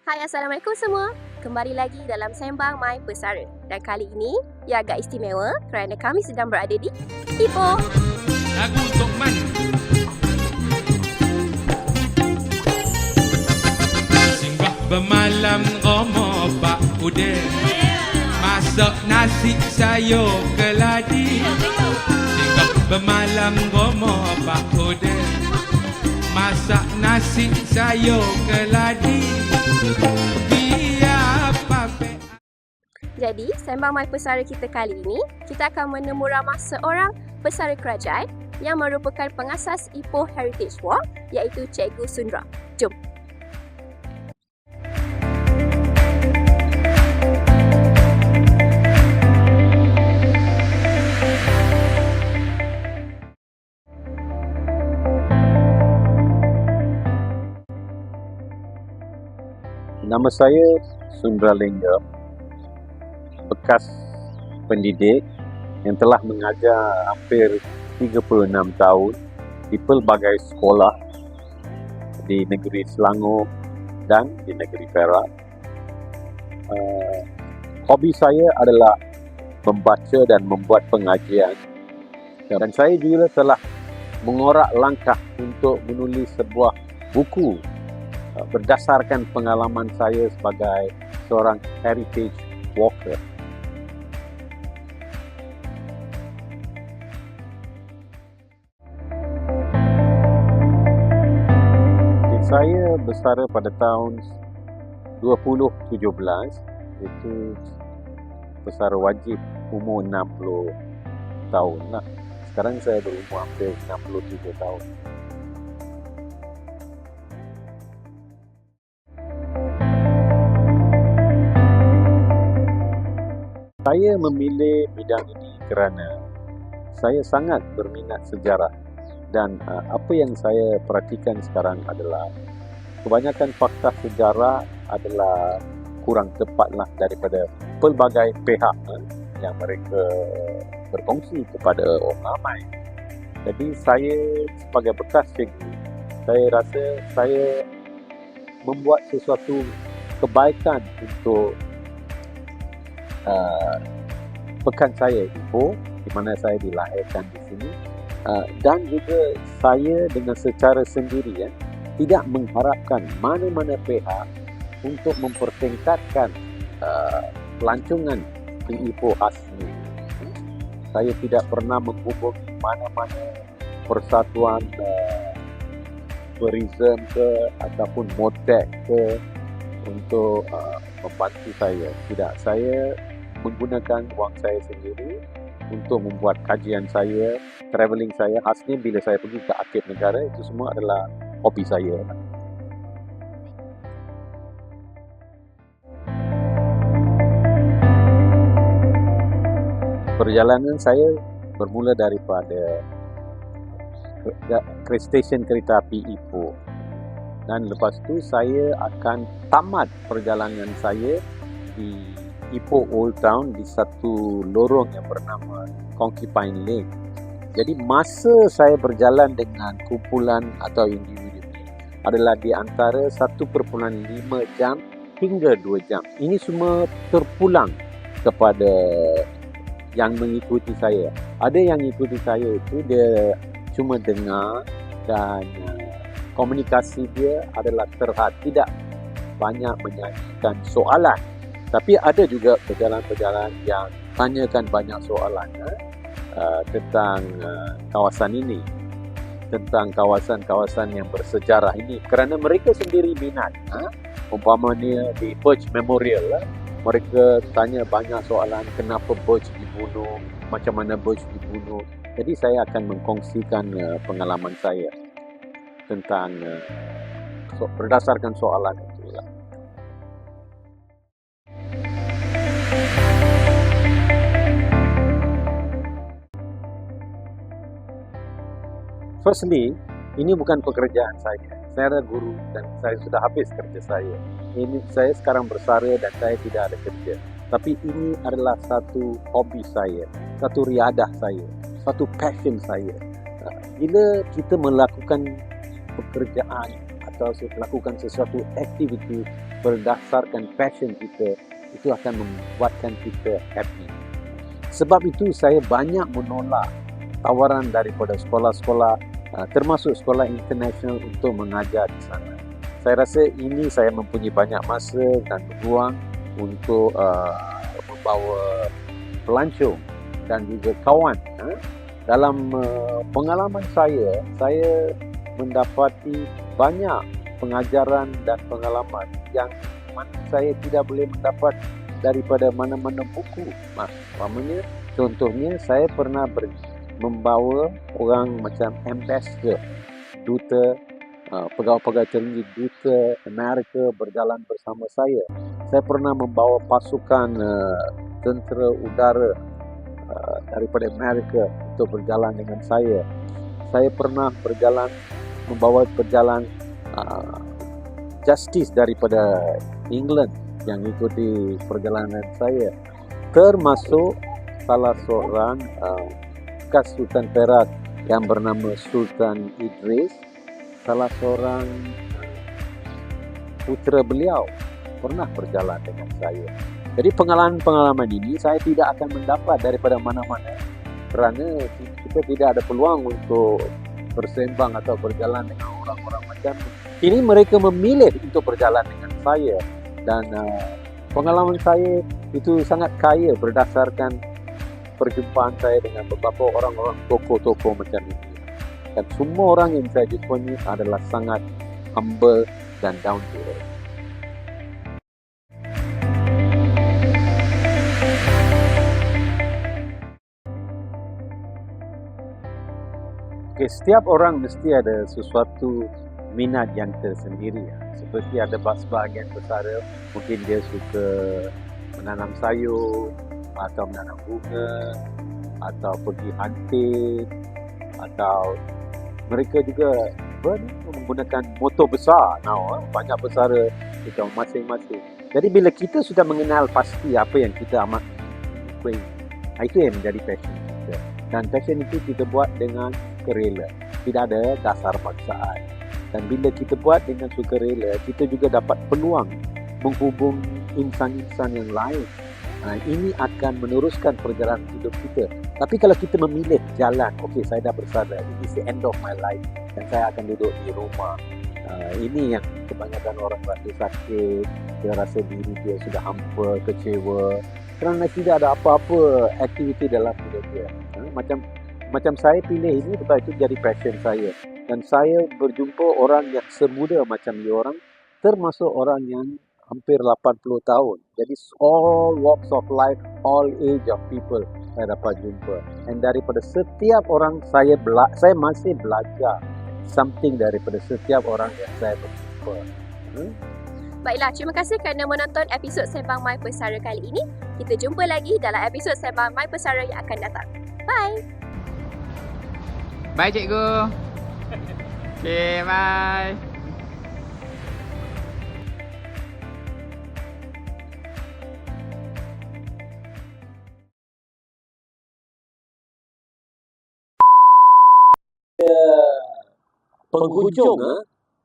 Hai Assalamualaikum semua. Kembali lagi dalam Sembang My Pesara Dan kali ini ia agak istimewa Kerana kami sedang berada di Ipoh. Lagu untuk Man. Singgah bermalam Romo Pak Ude. Masak nasi sayur keladi. Singgah bermalam Romo Pak Ude. Masak nasi sayur keladi Jadi Sembang My Pesara kita kali ini Kita akan menemu ramah seorang pesara kerajaan Yang merupakan pengasas Ipoh Heritage Walk Iaitu Cikgu Sundra. Jom Nama saya Sundra Lingga, bekas pendidik yang telah mengajar hampir 36 tahun di pelbagai sekolah di negeri Selangor dan di negeri Perak. Uh, hobi saya adalah membaca dan membuat pengajian dan saya juga telah mengorak langkah untuk menulis sebuah buku berdasarkan pengalaman saya sebagai seorang heritage walker. Saya bersara pada tahun 2017 itu bersara wajib umur 60 tahun lah. Sekarang saya berumur hampir 67 tahun. Saya memilih bidang ini kerana saya sangat berminat sejarah dan uh, apa yang saya perhatikan sekarang adalah kebanyakan fakta sejarah adalah kurang tepatlah daripada pelbagai pihak uh, yang mereka berkongsi kepada orang ramai. Jadi saya sebagai bekas cikgu, saya rasa saya membuat sesuatu kebaikan untuk uh, pekan saya Ipoh di mana saya dilahirkan di sini uh, dan juga saya dengan secara sendiri ya tidak mengharapkan mana-mana pihak untuk mempertingkatkan uh, pelancongan di Ipoh asli. Saya tidak pernah menghubungi mana-mana persatuan uh, tourism ke ataupun motek ke untuk uh, membantu saya. Tidak, saya menggunakan wang saya sendiri untuk membuat kajian saya, travelling saya. Khasnya bila saya pergi ke akhir negara, itu semua adalah hobi saya. Perjalanan saya bermula daripada stesen kereta api Ipoh dan lepas tu saya akan tamat perjalanan saya di Ipoh Old Town di satu lorong yang bernama Konki Pine Lane. Jadi masa saya berjalan dengan kumpulan atau individu ini adalah di antara 1.5 jam hingga 2 jam. Ini semua terpulang kepada yang mengikuti saya. Ada yang mengikuti saya itu dia cuma dengar dan uh, komunikasi dia adalah terhad tidak banyak menyanyikan soalan tapi ada juga perjalanan-perjalanan yang tanyakan banyak soalan uh, tentang uh, kawasan ini. Tentang kawasan-kawasan yang bersejarah ini. Kerana mereka sendiri minat ha? umpamanya di Birch Memorial lah, mereka tanya banyak soalan kenapa Birch dibunuh macam mana Birch dibunuh. Jadi saya akan mengkongsikan uh, pengalaman saya tentang uh, so, berdasarkan soalan Firstly, ini bukan pekerjaan saya. Saya adalah guru dan saya sudah habis kerja saya. Ini saya sekarang bersara dan saya tidak ada kerja. Tapi ini adalah satu hobi saya, satu riadah saya, satu passion saya. Bila kita melakukan pekerjaan atau melakukan sesuatu aktiviti berdasarkan passion kita, itu akan membuatkan kita happy. Sebab itu saya banyak menolak tawaran daripada sekolah-sekolah uh, termasuk sekolah international untuk mengajar di sana. Saya rasa ini saya mempunyai banyak masa dan ruang untuk uh, membawa pelancong dan juga kawan. Uh, dalam uh, pengalaman saya, saya mendapati banyak pengajaran dan pengalaman yang saya tidak boleh mendapat daripada mana-mana buku. Maksudnya, contohnya saya pernah ber, membawa orang macam ambassador, duta, uh, pegawai-pegawai tinggi duta Amerika berjalan bersama saya. Saya pernah membawa pasukan uh, tentera udara uh, daripada Amerika untuk berjalan dengan saya. Saya pernah berjalan membawa berjalan uh, justice daripada England yang ikuti perjalanan saya termasuk salah seorang uh, bekas Sultan Perak yang bernama Sultan Idris salah seorang putera beliau? Pernah berjalan dengan saya. Jadi pengalaman-pengalaman ini saya tidak akan mendapat daripada mana-mana. Kerana kita tidak ada peluang untuk bersembang atau berjalan dengan orang-orang macam ini. Ini mereka memilih untuk berjalan dengan saya. Dan uh, pengalaman saya itu sangat kaya berdasarkan perjumpaan saya dengan beberapa orang-orang tokoh-tokoh macam ini. Dan semua orang yang saya jumpa ini adalah sangat humble dan down to earth. Okay, setiap orang mesti ada sesuatu minat yang tersendiri. ya. Seperti ada sebahagian besar mungkin dia suka menanam sayur atau menanam bunga atau pergi hunting atau mereka juga ber- menggunakan motor besar. Now, eh, banyak besar kita masing-masing. Jadi bila kita sudah mengenal pasti apa yang kita amat ah, itu yang menjadi passion kita. Dan passion itu kita buat dengan sukarela. Tidak ada dasar paksaan. Dan bila kita buat dengan sukarela, kita juga dapat peluang menghubung insan-insan yang lain. Ha, ini akan meneruskan perjalanan hidup kita. Tapi kalau kita memilih jalan, okey saya dah bersadar, ini the end of my life dan saya akan duduk di rumah. Ha, ini yang kebanyakan orang rasa sakit, dia rasa diri dia sudah hampa, kecewa kerana tidak ada apa-apa aktiviti dalam hidup dia. Ha, macam macam saya pilih ini sebab itu jadi passion saya dan saya berjumpa orang yang semuda macam dia orang termasuk orang yang hampir 80 tahun jadi all walks of life all age of people saya dapat jumpa dan daripada setiap orang saya bela saya masih belajar something daripada setiap orang yang saya berjumpa hmm? Baiklah, terima kasih kerana menonton episod Sembang My Pesara kali ini. Kita jumpa lagi dalam episod Sembang My Pesara yang akan datang. Bye! Bye cikgu. Okay, bye. Penghujung eh,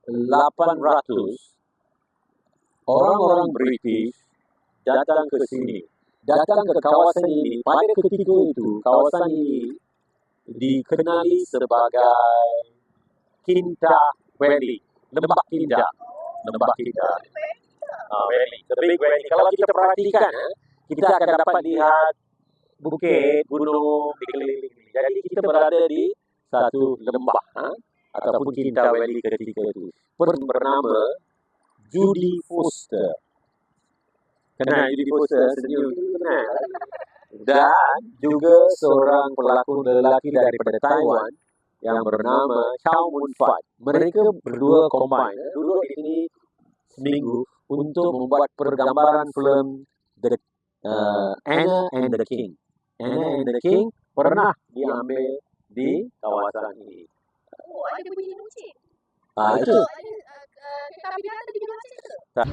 800 orang-orang British datang ke sini. Datang ke kawasan ini. Pada ketika itu kawasan ini dikenali sebagai Kinta Valley. Lembah Kinta. Lembah Kinta. Ah, Valley. The big valley. Kalau kita perhatikan eh, kita akan dapat lihat bukit gunung dikelilingi jadi kita berada di satu lembah ha? Ataupun Kinta Valley ketika itu ber- bernama Judy Foster. Kenal Judy Foster senyum kenal. Dan juga seorang pelakon lelaki daripada Taiwan yang bernama Chow Mun Fat. Mereka berdua combine eh, duduk di sini seminggu untuk membuat pergambaran filem The uh, Anna and the King. Anna and the King pernah diambil di kawasan ini. Ada bunyi lonceng. Ah, itu uh, kereta api darat ada bunyi lonceng ke? Tak.